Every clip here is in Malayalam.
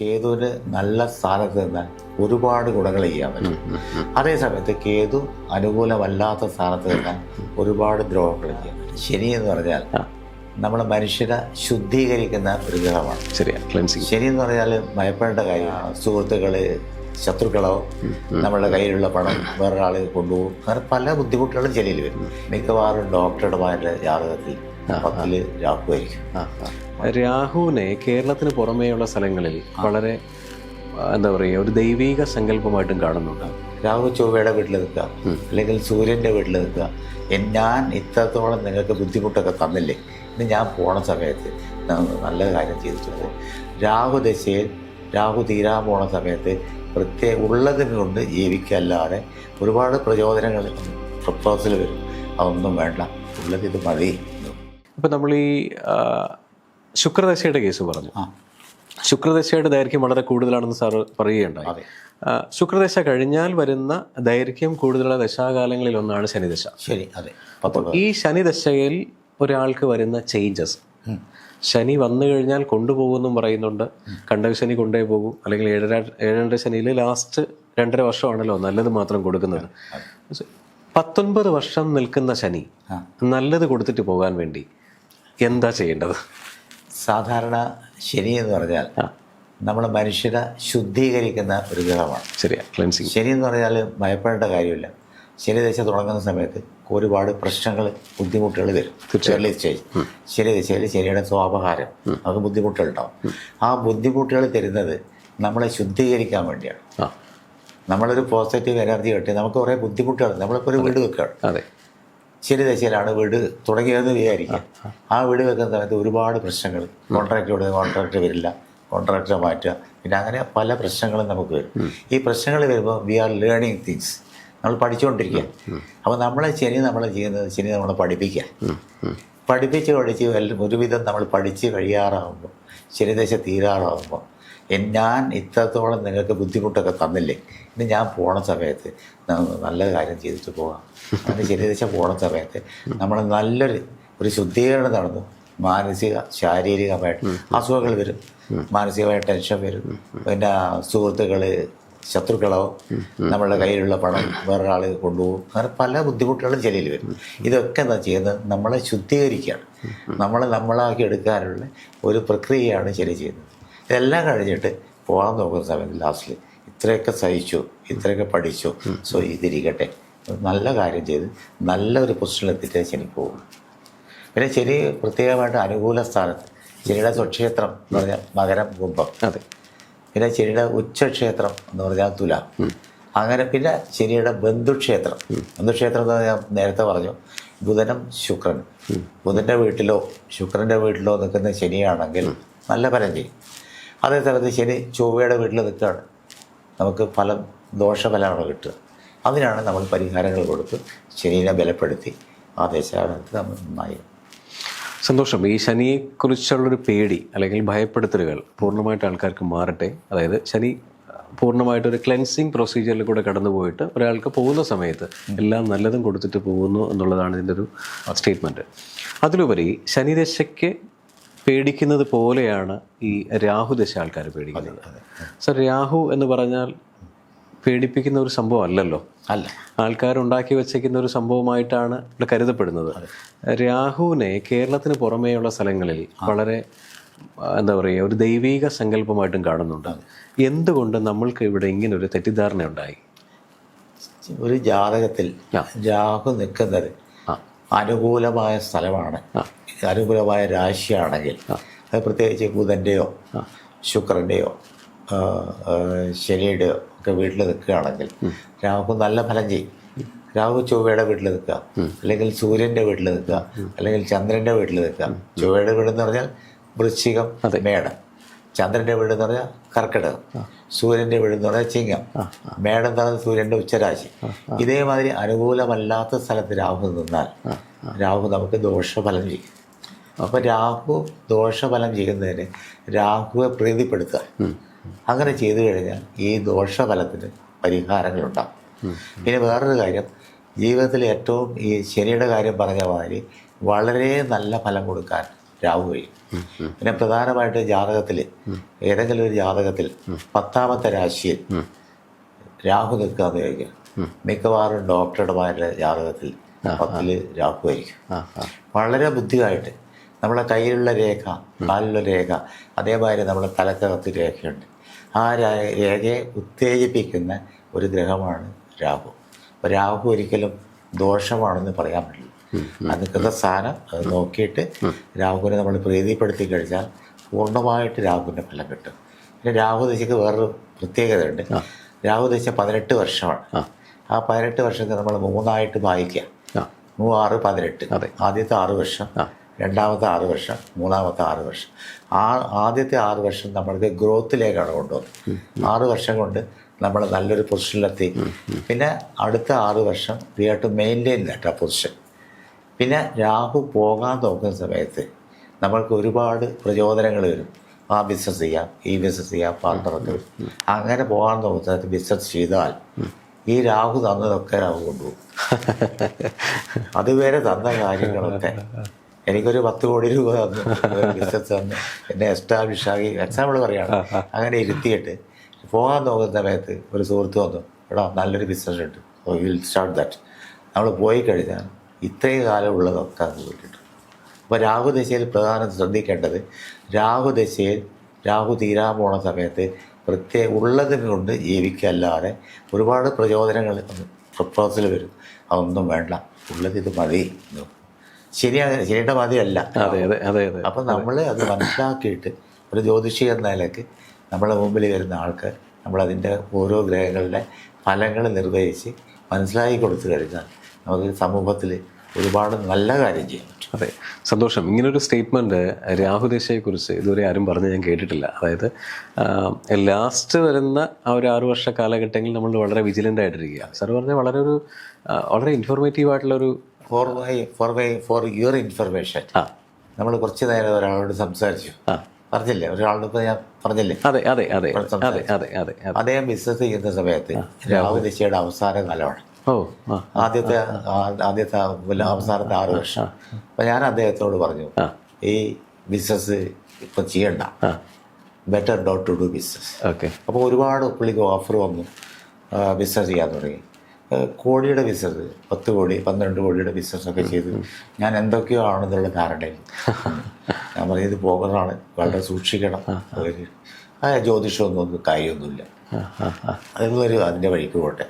കേതുവിന് നല്ല സ്ഥാനത്ത് നിന്നാൽ ഒരുപാട് ഗുണങ്ങൾ ചെയ്യാൻ പറ്റും. അതേസമയത്ത് കേതു അനുകൂലമല്ലാത്ത സ്ഥാനത്ത് നിന്നാൽ ഒരുപാട് ദ്രോഹങ്ങൾ ചെയ്യാൻ പറ്റും. ശനി എന്ന് പറഞ്ഞാൽ നമ്മൾ മനുഷ്യരെ ശുദ്ധീകരിക്കുന്ന ഒരു ഗ്രഹമാണ്. ശരിയാ ക്ലെൻസിങ് ശനി എന്ന് പറഞ്ഞാൽ ഭയപ്പെടേണ്ട കാര്യമാണ്. സുഹൃത്തുക്കൾ ശത്രുക്കളോ നമ്മളുടെ കയ്യിലുള്ള പണം വേറൊരാൾ കൊണ്ടുപോകും. അങ്ങനെ പല ബുദ്ധിമുട്ടുകളും ശനിയിൽ വരും. മിക്കവാറും ഡോക്ടറുടെ ജാതകത്തിൽ പത്തിൽ രാഹു ആയിരിക്കും രാഹുവിനെ കേരളത്തിന് പുറമേയുള്ള സ്ഥലങ്ങളിൽ വളരെ എന്താ പറയുക ഒരു ദൈവീക സങ്കല്പമായിട്ടും കാണുന്നുണ്ട്. രാഹു ചൊവ്വയുടെ വീട്ടിൽ നിൽക്കുക. അല്ലെങ്കിൽ സൂര്യന്റെ വീട്ടിൽ നിൽക്കുക. ഞാൻ ഇത്രത്തോളം നിങ്ങൾക്ക് ബുദ്ധിമുട്ടൊക്കെ തന്നില്ലേ? ഇന്ന് ഞാൻ പോണ സമയത്ത് നല്ല കാര്യം ചെയ്തിട്ടുണ്ട് രാഹു ദശയിൽ രാഹു തീരാൻ പോണ സമയത്ത് പ്രത്യേക ഉള്ളതിന് കൊണ്ട് ജീവിക്കല്ലാതെ ഒരുപാട് പ്രചോദനങ്ങൾ പ്രപ്പോസൽ വരും. അതൊന്നും വേണ്ട. ഉള്ളത് ഇത് മതി. ഇപ്പം നമ്മൾ ഈ ശുക്രദശയുടെ കേസ് പറഞ്ഞു. ശുക്രദശയുടെ ദൈർഘ്യം വളരെ കൂടുതലാണെന്ന് സാറ് പറയുകയുണ്ടായി. ശുക്രദശ കഴിഞ്ഞാൽ വരുന്ന ദൈർഘ്യം കൂടുതലുള്ള ദശാകാലങ്ങളിൽ ഒന്നാണ് ശനിദശ. ശരി അതെ. ഈ ശനിദശയിൽ ഒരാൾക്ക് വരുന്ന ചേഞ്ചസ്. ശനി വന്നു കഴിഞ്ഞാൽ കൊണ്ടുപോകുമെന്നും പറയുന്നുണ്ട്. കണ്ടക ശനി കൊണ്ടേ പോകും. അല്ലെങ്കിൽ ഏഴര ഏഴര ശനിയിൽ ലാസ്റ്റ് രണ്ടര വർഷമാണല്ലോ നല്ലത് മാത്രം കൊടുക്കുന്നത്. പത്തൊൻപത് വർഷം നിൽക്കുന്ന ശനി നല്ലത് കൊടുത്തിട്ട് പോകാൻ വേണ്ടി എന്താ ചെയ്യേണ്ടത്? സാധാരണ ശനി എന്ന് പറഞ്ഞാൽ നമ്മൾ മനുഷ്യരെ ശുദ്ധീകരിക്കുന്ന ഒരു ഗ്രഹമാണ്. ശരിയാ ക്ലെൻസിങ് ശനി എന്ന് പറഞ്ഞാൽ ഭയപ്പെടേണ്ട കാര്യമില്ല. ശനിദശ തുടങ്ങുന്ന സമയത്ത് ഒരുപാട് പ്രശ്നങ്ങൾ ബുദ്ധിമുട്ടുകൾ വരും. ഏർലി സ്റ്റേജ് ശനി ദശയിൽ ശനിയുടെ സ്വാപഹാരം. അത് ബുദ്ധിമുട്ടുകളുണ്ടാവും. ആ ബുദ്ധിമുട്ടുകൾ തരുന്നത് നമ്മളെ ശുദ്ധീകരിക്കാൻ വേണ്ടിയാണ്. നമ്മളൊരു പോസിറ്റീവ് എനർജി കിട്ടി നമുക്ക് കുറേ ബുദ്ധിമുട്ടുകൾ നമ്മളിപ്പോൾ ഒരു വീട് വെക്കുകയാണ്. അതെ ശനി ദശയിലാണ് വീട് തുടങ്ങിയതെന്ന് വിചാരിക്കുക ആ വീട് വെക്കുന്ന സമയത്ത് ഒരുപാട് പ്രശ്നങ്ങൾ. കോൺട്രാക്ട് കൊടുത്ത് കോൺട്രാക്ട് വരില്ല. കോൺട്രാക്ടറെ മാറ്റുക. പിന്നെ അങ്ങനെ പല പ്രശ്നങ്ങളും നമുക്ക് വരും. ഈ പ്രശ്നങ്ങൾ വരുമ്പോൾ വി ആർ ലേണിങ് തിങ്സ് നമ്മൾ പഠിച്ചുകൊണ്ടിരിക്കുക അപ്പോൾ നമ്മളെ ശനി നമ്മളെ ചെയ്യുന്നത് ശനി നമ്മളെ പഠിപ്പിക്കുക. പഠിപ്പിച്ച് പഠിച്ച് എല്ലാം ഒരുവിധം നമ്മൾ പഠിച്ച് കഴിയാറാകുമ്പോൾ ശനിദശ തീരാറാകുമ്പോൾ ഞാൻ ഇത്രത്തോളം നിങ്ങൾക്ക് ബുദ്ധിമുട്ടൊക്കെ തന്നില്ലേ? ഇനി ഞാൻ പോണ സമയത്ത് നല്ല കാര്യം ചെയ്തിട്ട് പോകാം അങ്ങനെ ചെറിയ പോണ സമയത്ത് നമ്മൾ നല്ലൊരു ഒരു ശുദ്ധീകരണം നടന്നു. മാനസിക ശാരീരികമായിട്ട് അസുഖങ്ങൾ വരും. മാനസികമായ ടെൻഷൻ വരും. പിന്നെ സുഹൃത്തുക്കൾ ശത്രുക്കളോ നമ്മളുടെ കയ്യിലുള്ള പണം വേറൊരാൾ കൊണ്ടുപോകും. അങ്ങനെ പല ബുദ്ധിമുട്ടുകളും ചെലയിൽ വരും. ഇതൊക്കെ എന്താ ചെയ്യുന്നത്? നമ്മളെ ശുദ്ധീകരിക്കുകയാണ്. നമ്മളെ നമ്മളാക്കി എടുക്കാനുള്ള ഒരു പ്രക്രിയയാണ് ചെലി ചെയ്യുന്നത്. ഇതെല്ലാം കഴിഞ്ഞിട്ട് പോകാൻ നോക്കുന്ന സമയത്ത് ലാസ്റ്റിൽ ഇത്രയൊക്കെ സഹിച്ചു ഇത്രയൊക്കെ പഠിച്ചു. സോ ഇതിരിക്കട്ടെ. നല്ല കാര്യം ചെയ്ത് നല്ലൊരു പൊസിഷനിലെത്തിയിട്ട് ശനി പോകും. പിന്നെ ശനി പ്രത്യേകമായിട്ട് അനുകൂല സ്ഥാനത്ത്. ശനിയുടെ സ്വക്ഷേത്രം എന്ന് പറഞ്ഞാൽ മകരം കുംഭം. അതെ. പിന്നെ ശനിയുടെ ഉച്ചക്ഷേത്രം എന്ന് പറഞ്ഞാൽ തുല. അങ്ങനെ പിന്നെ ശനിയുടെ ബന്ധുക്ഷേത്രം. ബന്ധുക്ഷേത്രം എന്ന് ഞാൻ നേരത്തെ പറഞ്ഞു ബുധനും ശുക്രൻ ബുധന്റെ വീട്ടിലോ ശുക്രന്റെ വീട്ടിലോ നിൽക്കുന്ന ശനിയാണെങ്കിൽ നല്ല ഫലം ചെയ്യും. അതേ സ്ഥലത്ത് ശനി ചൊവ്വയുടെ വീട്ടിൽ നിൽക്കുകയാണ്. നമുക്ക് ഫലം ദോഷഫലമാണ് കിട്ടുക. അതിനാണ് നമ്മൾ പരിഹാരങ്ങൾ കൊടുത്ത് ശനീനെ ബലപ്പെടുത്തി ആ ദേശാടനത്തിൽ നമ്മൾ നന്നായി. സന്തോഷം. ഈ ശനിയെക്കുറിച്ചുള്ളൊരു പേടി അല്ലെങ്കിൽ ഭയപ്പെടുത്തലുകൾ പൂർണമായിട്ട് ആൾക്കാർക്ക് മാറട്ടെ. അതായത് ശനി പൂർണമായിട്ടൊരു ക്ലെൻസിങ് പ്രൊസീജിയറിൽ കൂടെ കടന്നു പോയിട്ട് ഒരാൾക്ക് പോകുന്ന സമയത്ത് എല്ലാം നല്ലതും കൊടുത്തിട്ട് പോകുന്നു എന്നുള്ളതാണ് ഇതിന്റെ ഒരു സ്റ്റേറ്റ്മെന്റ് അതിലുപരി ശനിദശയ്ക്ക് പേടിക്കുന്നത് പോലെയാണ് ഈ രാഹു ദശ ആൾക്കാർ പേടിക്കുന്നത്. സർ രാഹു എന്ന് പറഞ്ഞാൽ പേടിപ്പിക്കുന്ന ഒരു സംഭവം അല്ലല്ലോ? അല്ല. ആൾക്കാർ ഉണ്ടാക്കി വെച്ചേക്കുന്ന ഒരു സംഭവമായിട്ടാണ് ഇവിടെ കരുതപ്പെടുന്നത്. രാഹുവിനെ കേരളത്തിന് പുറമേയുള്ള സ്ഥലങ്ങളിൽ വളരെ എന്താ പറയുക ഒരു ദൈവീക സങ്കല്പമായിട്ടും കാണുന്നുണ്ട്. എന്തുകൊണ്ട് നമ്മൾക്ക് ഇവിടെ ഇങ്ങനെ ഒരു തെറ്റിദ്ധാരണ ഉണ്ടായി ഒരു ജാതകത്തിൽ. രാഹു നിൽക്കുന്നത് അനുകൂലമായ സ്ഥലമാണ്. അനുകൂലമായ രാശിയാണെങ്കിൽ അത് പ്രത്യേകിച്ച് ബുധന്റെയോ ശുക്രന്റെയോ ശനിയുടെയോ ഒക്കെ വീട്ടിൽ നിൽക്കുകയാണെങ്കിൽ രാഹു നല്ല ഫലം ചെയ്യും. രാഹു ചൊവ്വയുടെ വീട്ടിൽ നിൽക്കുക. അല്ലെങ്കിൽ സൂര്യന്റെ വീട്ടിൽ നിൽക്കുക. അല്ലെങ്കിൽ ചന്ദ്രന്റെ വീട്ടിൽ നിൽക്കുക. ചൊവ്വയുടെ വീട് എന്ന് പറഞ്ഞാൽ വൃശ്ചികം മേടം. ചന്ദ്രന്റെ വീട് എന്ന് പറഞ്ഞാൽ കർക്കിടകം. സൂര്യന്റെ വീട് എന്ന് പറഞ്ഞാൽ ചിങ്ങം. മേടം എന്ന് പറഞ്ഞാൽ സൂര്യന്റെ ഉച്ചരാശി. ഇതേമാതിരി അനുകൂലമല്ലാത്ത സ്ഥലത്ത് രാഹു നിന്നാൽ രാഹു നമുക്ക് ദോഷഫലം ചെയ്യും. അപ്പോൾ രാഹു ദോഷഫലം ചെയ്യുന്നതിന് രാഹുവെ പ്രീതിപ്പെടുത്തുക. അങ്ങനെ ചെയ്തു കഴിഞ്ഞാൽ ഈ ദോഷഫലത്തിന് പരിഹാരങ്ങളുണ്ടാകും പിന്നെ വേറൊരു കാര്യം ജീവിതത്തിൽ ഏറ്റവും ഈ ശനിയുടെ കാര്യം പറഞ്ഞ മാതിരി വളരെ നല്ല ഫലം കൊടുക്കാൻ രാഹു കഴിയും. പിന്നെ പ്രധാനമായിട്ട് ജാതകത്തിൽ ഏതെങ്കിലും ഒരു ജാതകത്തിൽ പത്താമത്തെ രാശിയിൽ രാഹു നിൽക്കുക എന്ന് ചോദിക്കുക മിക്കവാറും ഡോക്ടർമാരുടെ ജാതകത്തിൽ പത്തിൽ രാഹു ആയിരിക്കും. വളരെ ബുദ്ധിയായിട്ട് നമ്മളെ കയ്യിലുള്ള രേഖ കാലിലുള്ള രേഖ അതേമാതിരി നമ്മുടെ തലക്കകത്ത് രേഖയുണ്ട്. ആ രേഖയെ ഉത്തേജിപ്പിക്കുന്ന ഒരു ഗ്രഹമാണ് രാഹു. അപ്പോൾ രാഹു ഒരിക്കലും ദോഷമാണെന്ന് പറയാൻ പറ്റില്ല. അത് കൃതസ്ഥാനം അത് നോക്കിയിട്ട് രാഹുവിനെ നമ്മൾ പ്രീതിപ്പെടുത്തി കഴിഞ്ഞാൽ പൂർണമായിട്ട് രാഹുവിന്റെ ഫലം കിട്ടും. പിന്നെ രാഹു ദശയ്ക്ക് വേറൊരു പ്രത്യേകതയുണ്ട്. രാഹു ദശ പതിനെട്ട് വർഷമാണ്. ആ. പതിനെട്ട് വർഷത്തെ നമ്മൾ മൂന്നായിട്ട് വായിക്കാം ആ. മൂ ആറ് പതിനെട്ട്. ആദ്യത്തെ ആറ് വർഷം. രണ്ടാമത്തെ ആറ് വർഷം മൂന്നാമത്തെ ആറ് വർഷം. ആ ആദ്യത്തെ ആറ് വർഷം നമ്മൾക്ക് ഗ്രോത്തിലേക്കാണ് കൊണ്ടുവന്നത് ആറ് വർഷം കൊണ്ട് നമ്മൾ നല്ലൊരു പൊസിഷനിലെത്തി. പിന്നെ അടുത്ത ആറ് വർഷം we mainline to maintain that ആ പൊസിഷൻ. പിന്നെ രാഹു പോകാൻ നോക്കുന്ന സമയത്ത് നമ്മൾക്ക് ഒരുപാട് പ്രചോദനങ്ങൾ വരും. ആ ബിസിനസ് ചെയ്യാം ഈ ബിസിനസ് ചെയ്യാം പാർട്ണറൊക്കെ വരും അങ്ങനെ പോകാൻ നോക്കുന്ന സമയത്ത് ബിസിനസ് ചെയ്താൽ ഈ രാഹു തന്നതൊക്കെ രാഹു കൊണ്ടുപോകും. അതുവരെ തന്ന കാര്യങ്ങളൊക്കെ എനിക്കൊരു പത്ത് കോടി രൂപ തന്നു. ബിസിനസ് തന്നു. എന്നെ എസ്റ്റാബ്ലിഷ് ആക്കി. എക്സാമ്പിൾ പറയുകയാണ് അങ്ങനെ ഇരുത്തിയിട്ട് പോകാൻ നോക്കുന്ന സമയത്ത് ഒരു സുഹൃത്ത് വന്നു. എടാ നല്ലൊരു ബിസിനസ് ഉണ്ട്. വിൽ സ്റ്റാർട്ട് ദാറ്റ് നമ്മൾ പോയി കഴിഞ്ഞാൽ ഇത്രയും കാലം ഉള്ളതൊക്കെ അത് കിട്ടും അപ്പോൾ രാഹുദശയിൽ പ്രധാനം ശ്രദ്ധിക്കേണ്ടത് രാഹുദശയിൽ രാഹു തീരാൻ പോണ സമയത്ത് പ്രത്യേക ഉള്ളതിനെ കൊണ്ട് ജീവിക്കല്ലാതെ ഒരുപാട് പ്രചോദനങ്ങൾ പ്രപ്പോസൽ വരും. അതൊന്നും വേണ്ട. ഉള്ളത് ഇത് മതി. ശരിയാ ശരിയുടെ മതിയല്ല അതെ അതെ അതെ അതെ. അപ്പം നമ്മൾ അത് മനസ്സിലാക്കിയിട്ട് ഒരു ജ്യോതിഷി എന്ന നിലയ്ക്ക് നമ്മളെ മുമ്പിൽ വരുന്ന ആൾക്ക് നമ്മളതിന്റെ ഓരോ ഗ്രഹങ്ങളുടെ ഫലങ്ങൾ നിർവഹിച്ച് മനസ്സിലാക്കി കൊടുത്തു കഴിഞ്ഞാൽ നമുക്ക് സമൂഹത്തിൽ ഒരുപാട് നല്ല കാര്യം ചെയ്യാൻ പറ്റും. അതെ. സന്തോഷം. ഇങ്ങനൊരു സ്റ്റേറ്റ്മെന്റ് രാഹുദേശയെക്കുറിച്ച് ഇതുവരെ ആരും പറഞ്ഞ് ഞാൻ കേട്ടിട്ടില്ല. അതായത് ലാസ്റ്റ് വരുന്ന ആ ഒരു ആറു വർഷ കാലഘട്ടങ്ങളിൽ നമ്മൾ വളരെ വിജിലന്റ് ആയിട്ടിരിക്കുക സാർ പറഞ്ഞ വളരെ ഒരു വളരെ ഇൻഫോർമേറ്റീവ് ആയിട്ടുള്ളൊരു for Y for Y for your information നമ്മൾ കുറച്ച് നേരം ഒരാളോട് സംസാരിച്ചു. പറഞ്ഞില്ലേ? ഒരാളോട് ഇപ്പോൾ ഞാൻ പറഞ്ഞില്ലേ? അതെ അതെ അതെ. അതെ അതെ അതെ അദ്ദേഹം ബിസിനസ് ചെയ്യുന്ന സമയത്ത് രാഹുദശയുടെ അവസാന കാലമാണ്. ആദ്യത്തെ ആദ്യത്തെ അവസാനത്തെ ആറ് വർഷം. അപ്പം ഞാൻ അദ്ദേഹത്തോട് പറഞ്ഞു ഈ ബിസിനസ് ഇപ്പം ചെയ്യണ്ട. Better dot to do business okay അപ്പോൾ ഒരുപാട് പുള്ളിക്ക് ഓഫർ വന്നു ബിസിനസ് ചെയ്യാൻ തുടങ്ങി. കോടിയുടെ ബിസിനസ് പത്ത് കോടി പന്ത്രണ്ട് കോടിയുടെ ബിസിനസ്സൊക്കെ ചെയ്ത് ഞാൻ എന്തൊക്കെയോ ആണെന്നുള്ള ധാരണയിൽ. ഞാൻ പറഞ്ഞത് പോകുന്നതാണ് വളരെ സൂക്ഷിക്കണം. ആ ജ്യോതിഷമൊന്നും ഒന്നും കാര്യമൊന്നുമില്ല. ആ അതിന്റെ വഴിക്ക് പോട്ടെ.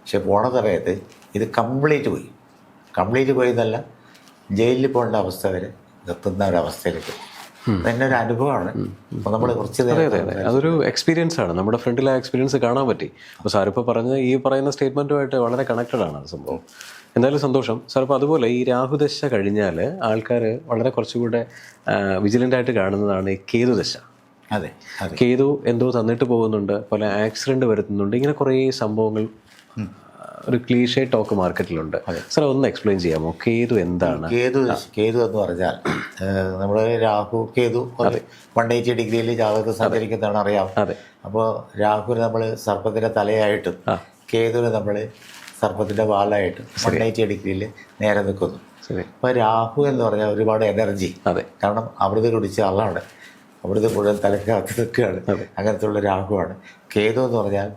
പക്ഷെ പോണ സമയത്ത് ഇത് കംപ്ലീറ്റ് പോയി. കംപ്ലീറ്റ് പോയി എന്നല്ല ജയിലിൽ പോകേണ്ട അവസ്ഥ വരെ എത്തുന്ന ഒരവസ്ഥയിലേക്ക് തന്നെ ഒരു അനുഭവമാണ്. അപ്പോൾ നമ്മൾ കുറച്ച് അതെ അതെ അതെ. അതൊരു എക്സ്പീരിയൻസ് ആണ്. നമ്മുടെ ഫ്രണ്ടിൽ ആ എക്സ്പീരിയൻസ് കാണാൻ പറ്റി. അപ്പോൾ സാർ ഇപ്പോൾ പറഞ്ഞ ഈ പറയുന്ന സ്റ്റേറ്റ്മെന്റുമായിട്ട് വളരെ കണക്റ്റഡ് ആണ് സംഭവം. എന്തായാലും സന്തോഷം. സാർ അപ്പോൾ അതുപോലെ ഈ രാഹുദശ കഴിഞ്ഞാൽ ആൾക്കാർ വളരെ കുറച്ചുകൂടെ വിജിലന്റ് ആയിട്ട് കാണുന്നതാണ് ഈ കേതുദശ. അതെ കേതു എന്തോ തന്നിട്ട് പോകുന്നുണ്ട്. പല ആക്സിഡന്റ് വരുത്തുന്നുണ്ട്. ഇങ്ങനെ കുറേ സംഭവങ്ങൾ ഒരു ക്ലീഷേ ടോക്ക് മാർക്കറ്റിലുണ്ട്. സാർ ഒന്ന് എക്സ്പ്ലെയിൻ ചെയ്യാമോ? കേതു എന്താണ്? കേതു കേതു എന്ന് പറഞ്ഞാൽ നമ്മൾ രാഹു കേതു വൺ എയ്റ്റി ഡിഗ്രിയിൽ ജാതകത്തിൽ സഞ്ചരിക്കുന്നതാണ് അറിയാം. അപ്പോൾ രാഹുവിന് നമ്മൾ സർപ്പത്തിന്റെ തലയായിട്ടും കേതുവിന് നമ്മൾ സർപ്പത്തിന്റെ വാളായിട്ടും വൺ എയ്റ്റി ഡിഗ്രിയിൽ നേരെ നിൽക്കുന്നു. അപ്പോൾ രാഹു എന്ന് പറഞ്ഞാൽ ഒരുപാട് എനർജി കാരണം അമൃത് കുടിച്ച ആളാണ്. അവിടുത്തെ മുഴുവൻ തലക്കകത്ത് നിൽക്കുകയാണ്. അങ്ങനത്തെ ഉള്ള രാഹുവാണ്. കേതു എന്ന് പറഞ്ഞാൽ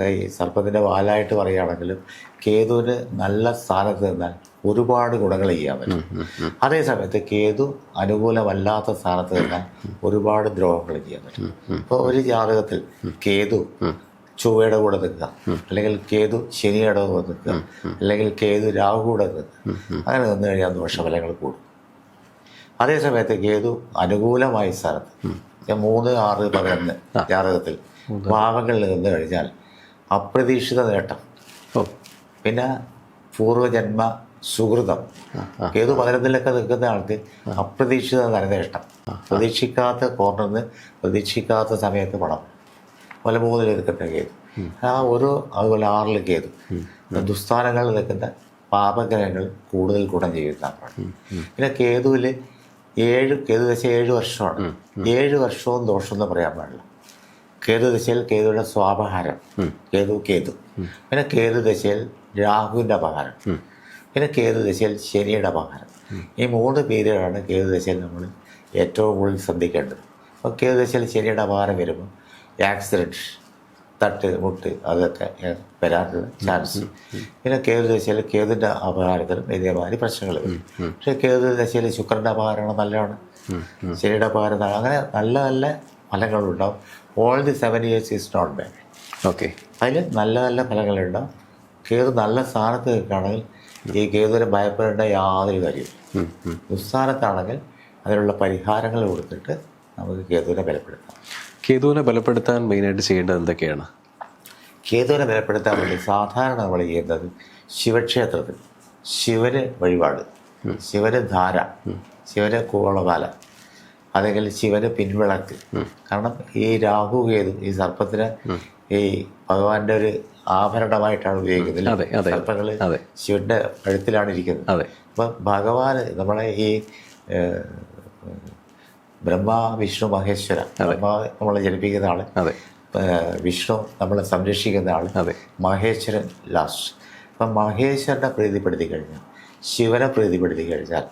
ഈ സർപ്പത്തിന്റെ വാലായിട്ട് പറയുകയാണെങ്കിലും കേതുവിന് നല്ല സ്ഥാനത്ത് നിന്നാൽ ഒരുപാട് ഗുണങ്ങൾ ചെയ്യാൻ പറ്റും. അതേ സമയത്ത് കേതു അനുകൂലമല്ലാത്ത സ്ഥാനത്ത് നിന്നാൽ ഒരുപാട് ദ്രോഹങ്ങൾ ചെയ്യാൻ പറ്റും. ഇപ്പോൾ ഒരു ജാതകത്തിൽ കേതു ചൊവ്വയുടെ കൂടെ നിൽക്കുക. അല്ലെങ്കിൽ കേതു ശനിയുടെ കൂടെ നിൽക്കുക. അല്ലെങ്കിൽ കേതു രാഹു കൂടെ നിൽക്കുക. അങ്ങനെ നിന്ന് കഴിഞ്ഞാൽ ദോഷഫലങ്ങൾ കൂടും. അതേസമയത്ത് കേതു അനുകൂലമായ സ്ഥലത്ത് മൂന്ന് ആറ് പതിനൊന്ന് ജാതകത്തിൽ ഭാവങ്ങളിൽ നിന്ന് കഴിഞ്ഞാൽ അപ്രതീക്ഷിത നേട്ടം. പിന്നെ പൂർവജന്മ സുഹൃതം. ഏത് പതിനൊന്നിലൊക്കെ നിൽക്കുന്ന ആൾക്ക് അപ്രതീക്ഷിത നരനേഷ്ടം പ്രതീക്ഷിക്കാത്ത കോർണറിൽ നിന്ന് പ്രതീക്ഷിക്കാത്ത സമയത്ത് പണം പല മൂന്നിൽ നിൽക്കുന്ന കേതു ആ ഒരു അതുപോലെ ആറിൽ കേതു ദുസ്ഥാനങ്ങളിൽ നിൽക്കുന്ന പാപഗ്രഹങ്ങൾ കൂടുതൽ ഗുണം ചെയ്യുന്നതാണ് പിന്നെ കേതുവിൽ ഏഴ് കേതു ദശ ഏഴ് വർഷമാണ്. ഏഴ് വർഷവും ദോഷം എന്ന് പറയാൻ പാടില്ല. കേതു ദശയിൽ കേതുവിന്റെ സ്വാപഹാരം. കേതു കേതു. പിന്നെ കേതു ദശയിൽ രാഹുവിന്റെ അപഹാരം. പിന്നെ കേതു ദശയിൽ ശനിയുടെ അപഹാരം. ഈ മൂന്ന് പേരുകളാണ് കേതുദശയിൽ നമ്മൾ ഏറ്റവും കൂടുതൽ ശ്രദ്ധിക്കേണ്ടത്. അപ്പോൾ കേതുദശയിൽ ശനിയുടെ അപഹാരം വരുമ്പോൾ ആക്സിഡന്റ് തട്ട് മുട്ട് അതൊക്കെ വരാനുള്ള ചാൻസ് പിന്നെ കേതു ദശയിൽ കേതുവിന്റെ അപകാരത്തിലും ഇതേമാതിരി പ്രശ്നങ്ങൾ വരും. പക്ഷേ കേതു ദശയിൽ ശുക്രന്റെ അപകാരമാണ് നല്ലതാണ്. ശനിയുടെ അപകാരം നല്ല- അങ്ങനെ നല്ല നല്ല ഫലങ്ങളുണ്ടാവും all the seven years is not bad okay അതിൽ നല്ല നല്ല ഫലങ്ങളുണ്ടാവും കേതു നല്ല സ്ഥാനത്ത് നിൽക്കുകയാണെങ്കിൽ ഈ കേതുവിനെ ഭയപ്പെടേണ്ട യാതൊരു കാര്യമില്ല ദുസ്ഥാനത്താണെങ്കിൽ അതിനുള്ള പരിഹാരങ്ങൾ കൊടുത്തിട്ട് നമുക്ക് കേതുവിനെ ബലപ്പെടുത്താം. കേതുവിനെ ബലപ്പെടുത്താൻ മെയിനായിട്ട് ചെയ്യേണ്ടത് എന്തൊക്കെയാണ്? കേതുവിനെ ബലപ്പെടുത്താൻ വേണ്ടി സാധാരണ നമ്മൾ ചെയ്യുന്നത് ശിവക്ഷേത്രത്തിൽ ശിവന് വഴിപാട് ശിവന് ധാര ശിവന് കൂവളമാല അല്ലെങ്കിൽ ശിവന് പിൻവിളക്ക്. കാരണം ഈ രാഹു കേതു ഈ സർപ്പത്തിന് ഈ ഭഗവാന്റെ ഒരു ആഭരണമായിട്ടാണ് ഉപയോഗിക്കുന്നത് സർപ്പങ്ങൾ. ശിവന്റെ കഴുത്തിലാണ് ഇരിക്കുന്നത്. അപ്പൊ ഭഗവാൻ നമ്മളെ ഈ ബ്രഹ്മ വിഷ്ണു മഹേശ്വര ബ്രഹ്മ നമ്മളെ ജനിപ്പിക്കുന്ന ആൾ വിഷ്ണു നമ്മളെ സംരക്ഷിക്കുന്ന ആൾ മഹേശ്വരൻ ലാസ്റ്റ് അപ്പം മഹേശ്വരനെ പ്രീതിപ്പെടുത്തി കഴിഞ്ഞാൽ ശിവനെ പ്രീതിപ്പെടുത്തി കഴിഞ്ഞാൽ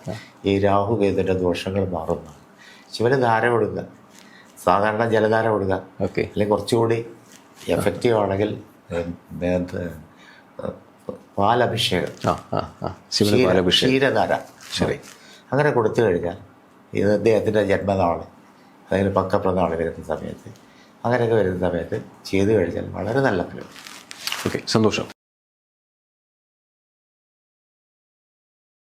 ഈ രാഹു കേതുവിന്റെ ദോഷങ്ങൾ മാറുന്നതാണ്. ശിവന് ധാര കൊടുക്കുക. സാധാരണ ജലധാര കൊടുക്കുക. ഓക്കെ. അല്ലെങ്കിൽ കുറച്ചുകൂടി എഫക്റ്റീവ് ആണെങ്കിൽ പാലഭിഷേകം. ക്ഷീരധാര. ശരി. അങ്ങനെ കൊടുത്തു കഴിഞ്ഞാൽ ഇത് അദ്ദേഹത്തിന്റെ ജന്മനാൾ അതായത് പക്കപ്രനാൾ വരുന്ന സമയത്ത് അങ്ങനെയൊക്കെ വരുന്ന സമയത്ത് ചെയ്തു കഴിഞ്ഞാൽ വളരെ നല്ല ഫലം. ഓക്കെ സന്തോഷം.